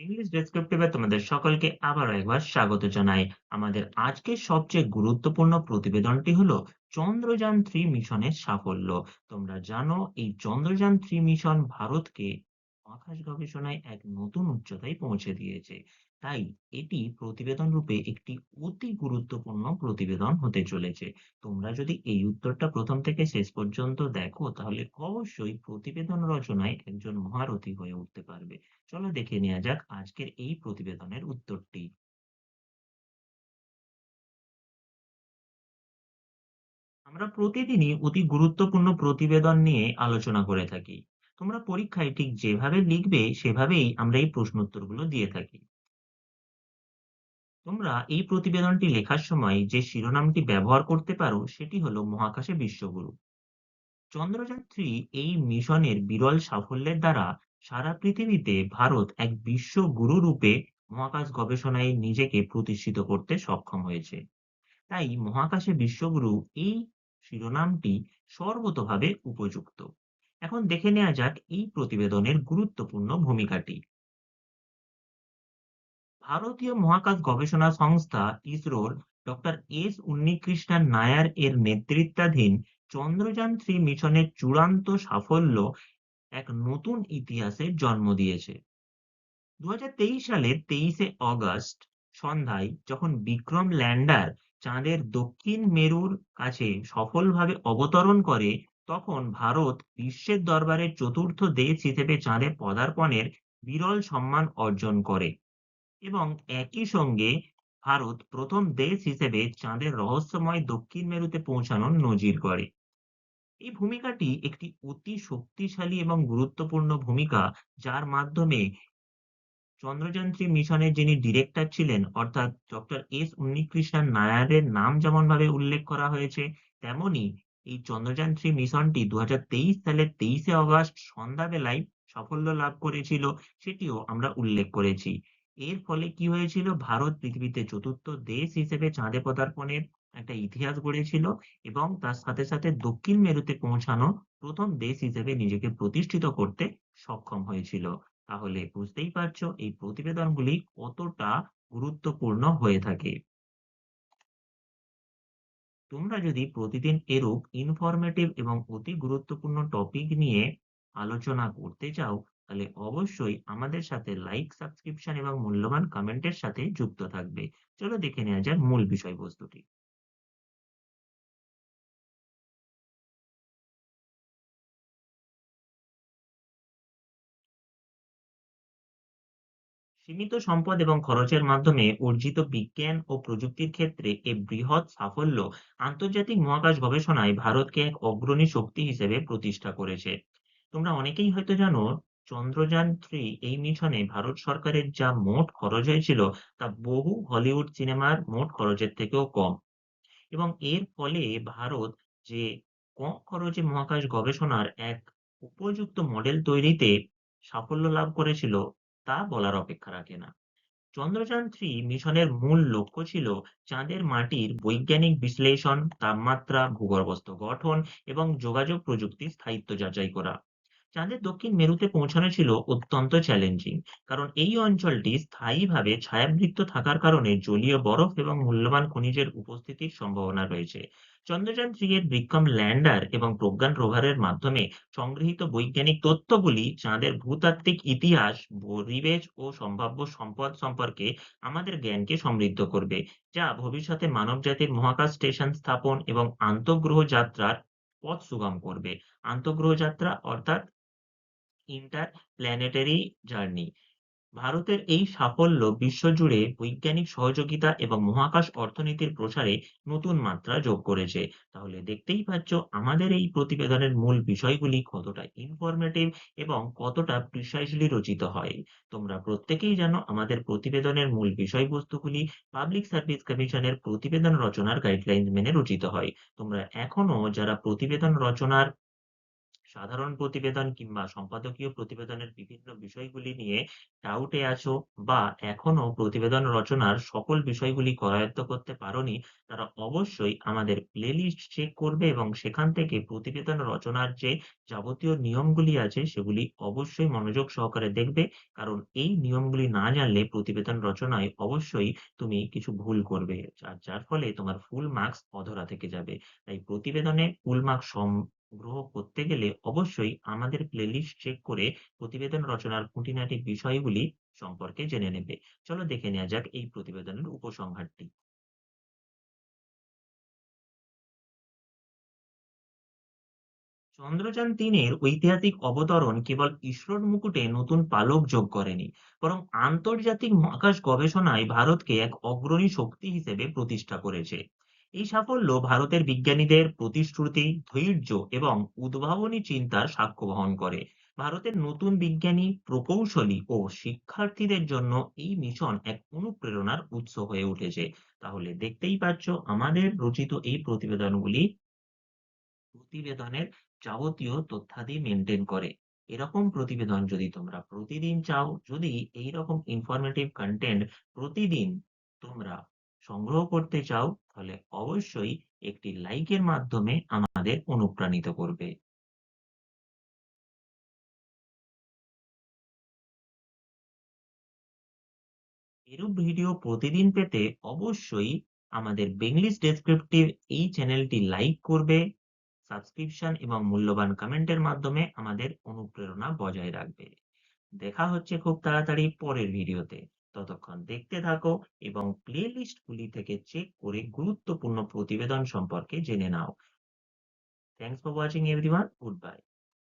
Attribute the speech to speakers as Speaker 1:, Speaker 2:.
Speaker 1: English ডেসক্রিপটিভে তোমাদের সকলকে আবারও একবার স্বাগত জানাই। আমাদের আজকের সবচেয়ে গুরুত্বপূর্ণ প্রতিবেদনটি হলো চন্দ্রযান থ্রি মিশনের সাফল্য। তোমরা জানো, এই চন্দ্রযান থ্রি মিশন ভারতকে মহাকাশ গবেষণায় এক নতুন উচ্চতায় পৌঁছে দিয়েছে। তাই এটি প্রতিবেদন রূপে একটি অতি গুরুত্বপূর্ণ প্রতিবেদন হতে চলেছে। তোমরা যদি এই উত্তরটা প্রথম থেকে শেষ পর্যন্ত দেখো, তাহলে অবশ্যই প্রতিবেদন রচনায় একজন মহারথী হয়ে উঠতে পারবে। চলো দেখে নেওয়া যাক আজকের এই প্রতিবেদনের উত্তরটি। আমরা প্রতিদিনই অতি গুরুত্বপূর্ণ প্রতিবেদন নিয়ে আলোচনা করে থাকি। তোমরা পরীক্ষায় ঠিক যেভাবে লিখবে, সেভাবেই আমরা এই প্রশ্ন উত্তরগুলো দিয়ে থাকি। তোমরা এই প্রতিবেদনটি লেখার সময় যে শিরোনামটি ব্যবহার করতে পারো, সেটি হলো মহাকাশে বিশ্বগুরু। চন্দ্রযান থ্রি এই মিশনের বিরল সাফল্যের দ্বারা সারা পৃথিবীতে ভারত এক বিশ্ব গুরু রূপে মহাকাশ গবেষণায় নিজেকে প্রতিষ্ঠিত করতে সক্ষম হয়েছে। তাই মহাকাশে বিশ্বগুরু এই শিরোনামটি সর্বতভাবে উপযুক্ত। এখন দেখে নেওয়া যাক এই প্রতিবেদনের গুরুত্বপূর্ণ ভূমিকাটি। ভারতীয় মহাকাশ গবেষণা সংস্থা ইসরোর ডক্টর এস উন্নিকৃষ্ণন নায়ার এর নেতৃত্বাধীন চন্দ্রযান থ্রি মিশনের চূড়ান্ত সাফল্য এক নতুন ইতিহাসের জন্ম দিয়েছে। দু সালের তেইশে অগস্ট সন্ধ্যায় যখন বিক্রম ল্যান্ডার চাঁদের দক্ষিণ মেরুর কাছে সফলভাবে অবতরণ করে, তখন ভারত বিশ্বের দরবারে চতুর্থ দেশ হিসেবে চাঁদে পদার্পণের বিরল সম্মান অর্জন করে। এবং একই সঙ্গে ভারত প্রথম দেশ হিসেবে চাঁদের রহস্যময় দক্ষিণ মেরুতে পৌঁছানোর নজির করে এই ভূমিকাটি একটি অতি শক্তিশালী এবং গুরুত্বপূর্ণ ভূমিকা, যার মাধ্যমে চন্দ্রযান মিশনের যিনি ডিরেক্টর ছিলেন, অর্থাৎ ডক্টর এস উন্নিকৃষ্ণন নায়ারের নাম যেমন ভাবে উল্লেখ করা হয়েছে, তেমনি এই চন্দ্রযান থ্রি মিশনটি দু হাজার তেইশ সালের তেইশে অগস্ট সন্ধ্যাবেলায় সাফল্য লাভ করেছিল, সেটিও আমরা উল্লেখ করেছি। এর ফলে কি হয়েছিল? ভারত পৃথিবীতে চতুর্থ দেশ হিসেবে চাঁদে পদার্পণের একটা ইতিহাস গড়েছিল এবং তার সাথে সাথে দক্ষিণ মেরুতে পৌঁছানো প্রথম দেশ হিসেবে নিজেকে প্রতিষ্ঠিত করতে সক্ষম হয়েছিল। তাহলে বুঝতেই পারছ এই প্রতিবেদনগুলি কতটা গুরুত্বপূর্ণ হয়ে থাকে। তোমরা যদি প্রতিদিন এরূপ ইনফরমেটিভ এবং অতি গুরুত্বপূর্ণ টপিক নিয়ে আলোচনা করতে চাও তাহলে অবশ্যই আমাদের সাথে লাইক সাবস্ক্রিপশন এবং মূল্যবান কমেন্টের সাথে যুক্ত থাকবে। চলো দেখে নেওয়া যাক মূল বিষয়বস্তুটি। সীমিত সম্পদ এবং খরচের মাধ্যমে অর্জিত বিজ্ঞান ও প্রযুক্তির ক্ষেত্রে এ বৃহৎ সাফল্য আন্তর্জাতিক মহাকাশ গবেষণায় ভারতকে এক অগ্রণী শক্তি হিসেবে প্রতিষ্ঠা করেছে। তোমরা অনেকেই হয়তো জানো চন্দ্রযান থ্রি এই মিশনে ভারত সরকারের যা মোট খরচ হয়েছিল তা বহু হলিউড সিনেমার মোট খরচের থেকেও কম। এবং এর ফলে ভারত যে কম খরচে মহাকাশ গবেষণার এক উপযুক্ত মডেল তৈরিতে সাফল্য লাভ করেছিল, তা বলার অপেক্ষা রাখে না। চন্দ্রযান থ্রি মিশনের মূল লক্ষ্য ছিল চাঁদের মাটির বৈজ্ঞানিক বিশ্লেষণ, তাপমাত্রা, ভূগর্ভস্থ গঠন এবং যোগাযোগ প্রযুক্তির স্থায়িত্ব যাচাই করা। চাঁদের দক্ষিণ মেরুতে পৌঁছানো ছিল অত্যন্ত চ্যালেঞ্জিং কারণ এই অঞ্চলটি স্থায়ীভাবে ছায়াবৃত্ত থাকার কারণে জলীয় বরফ এবং মূল্যবান খনিজের উপস্থিতির সম্ভাবনা রয়েছে। চন্দ্রযান থ্রি এর বিক্রম ল্যান্ডার এবং প্রজ্ঞান রোভারের মাধ্যমে সংগৃহীত বৈজ্ঞানিক তথ্যগুলি চাঁদের ভূতাত্ত্বিক ইতিহাস, পরিবেশ ও সম্ভাব্য সম্পদ সম্পর্কে আমাদের জ্ঞানকে সমৃদ্ধ করবে, যা ভবিষ্যতে মানবজাতির মহাকাশ স্টেশন স্থাপন এবং আন্তঃগ্রহ যাত্রার পথ সুগম করবে। আন্তঃগ্রহ যাত্রা অর্থাৎ ইন্টারপ্ল্যানেটারি জার্নি ভারতের এই সাফল্য বিশ্বজুড়ে বৈজ্ঞানিক সহযোগিতা এবং মহাকাশ অর্থনীতির প্রসারে নতুন মাত্রা যোগ করেছে। তাহলে দেখতেই পাচ্ছ আমাদের এই প্রতিবেদনের মূল বিষয়গুলি কতটা ইনফরমেটিভ এবং কতটা প্রিসাইজলি রচিত হয়। তোমরা প্রত্যেকেই জানো আমাদের প্রতিবেদনের মূল বিষয়বস্তুগুলি পাবলিক সার্ভিস কমিশনের প্রতিবেদন রচনার গাইডলাইন মেনে রচিত হয়। তোমরা এখনও যারা প্রতিবেদন রচনার সাধারণ প্রতিবেদন কিংবা সম্পাদকীয় প্রতিবেদনের বিভিন্ন বিষয়গুলি নিয়ে ডাউটে আছো বা এখনও প্রতিবেদন রচনার সকল বিষয়গুলি করায়ত্ত করতে পারোনি, তারা অবশ্যই আমাদের প্লেলিস্ট চেক করবে এবং সেখান থেকে প্রতিবেদন রচনার যে যাবতীয় নিয়মগুলি আছে সেগুলি অবশ্যই মনোযোগ সহকারে দেখবে। কারণ এই নিয়মগুলি না জানলে প্রতিবেদন রচনায় অবশ্যই তুমি কিছু ভুল করবে, যার ফলে তোমার ফুল মার্কস অধরা থেকে যাবে। তাই প্রতিবেদনে ফুল মার্কস সংগ্রহ করতে গেলে অবশ্যই আমাদের প্লেলিস্ট চেক করে প্রতিবেদন রচনার খুঁটিনাটি বিষয়গুলি সম্পর্কে জেনে নেবে। চলো দেখে নেওয়া যাক এই প্রতিবেদনের উপসংহারটি। চন্দ্রযান তিনের ঐতিহাসিক অবতরণ কেবল ইসরোর মুকুটে নতুন পালক যোগ করেনি, বরং আন্তর্জাতিক মহাকাশ গবেষণায় ভারতকে এক অগ্রণী শক্তি হিসেবে প্রতিষ্ঠা করেছে। এই সাফল্য ভারতের বিজ্ঞানীদের প্রতিশ্রুতি, ধৈর্য এবং উদ্ভাবনী চিন্তার সাক্ষ্য বহন করে। ভারতের নতুন বিজ্ঞানী, প্রকৌশলী ও শিক্ষার্থীদের জন্য এই মিশন এক অনুপ্রেরণার উৎস হয়ে উঠেছে। তাহলে দেখতেই পাচ্ছ, আমাদের রচিত এই প্রতিবেদনগুলি প্রতিবেদনের যাবতীয় তথ্যাদি মেনটেন করে। এরকম প্রতিবেদন যদি তোমরা প্রতিদিন চাও, যদি এইরকম ইনফরমেটিভ কন্টেন্ট প্রতিদিন তোমরা সংগ্রহ করতে চাও, তাহলে অবশ্যই একটি লাইকের মাধ্যমে আমাদের অনুপ্রাণিত করবে। এরূপ ভিডিও প্রতিদিন পেতে অবশ্যই আমাদের বেঙ্গলিশ ডেসক্রিপটিভ এই চ্যানেলটি লাইক করবে সাবস্ক্রিপশন এবং মূল্যবান কমেন্টের মাধ্যমে আমাদের অনুপ্রেরণা বজায় রাখবে। দেখা হচ্ছে খুব তাড়াতাড়ি পরের ভিডিওতে ততক্ষণ দেখতে থাকো এবং প্লে লিস্টগুলি থেকে চেক করে গুরুত্বপূর্ণ প্রতিবেদন সম্পর্কে জেনে নাও। Thanks for watching everyone good bye